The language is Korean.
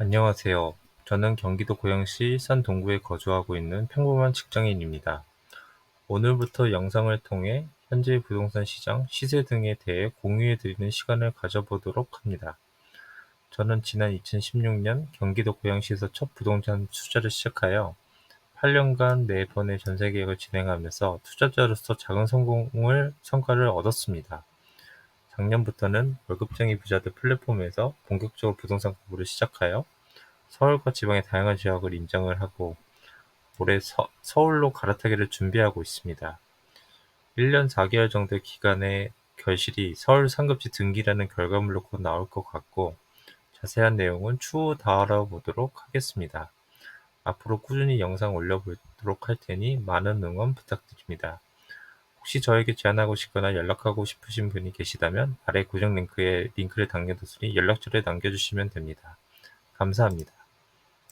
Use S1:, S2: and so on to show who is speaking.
S1: 안녕하세요. 저는 경기도 고양시 일산 동구에 거주하고 있는 평범한 직장인입니다. 오늘부터 영상을 통해 현재 부동산 시장, 시세 등에 대해 공유해드리는 시간을 가져보도록 합니다. 저는 지난 2016년 경기도 고양시에서 첫 부동산 투자를 시작하여 8년간 4번의 전세 계약을 진행하면서 투자자로서 작은 성공을 성과를 얻었습니다. 작년부터는 월급쟁이 부자들 플랫폼에서 본격적으로 부동산 공부를 시작하여 서울과 지방의 다양한 지역을 인정을 하고 올해 서, 서울로 갈아타기를 준비하고 있습니다. 1년 4개월 정도의 기간의 결실이 서울 상급지 등기라는 결과물로 곧 나올 것 같고 자세한 내용은 추후 다뤄보도록 하겠습니다. 앞으로 꾸준히 영상 올려보도록 할 테니 많은 응원 부탁드립니다. 혹시 저에게 제안하고 싶거나 연락하고 싶으신 분이 계시다면 아래 고정 링크에 링크를 남겨뒀으니 연락처를 남겨주시면 됩니다. 감사합니다.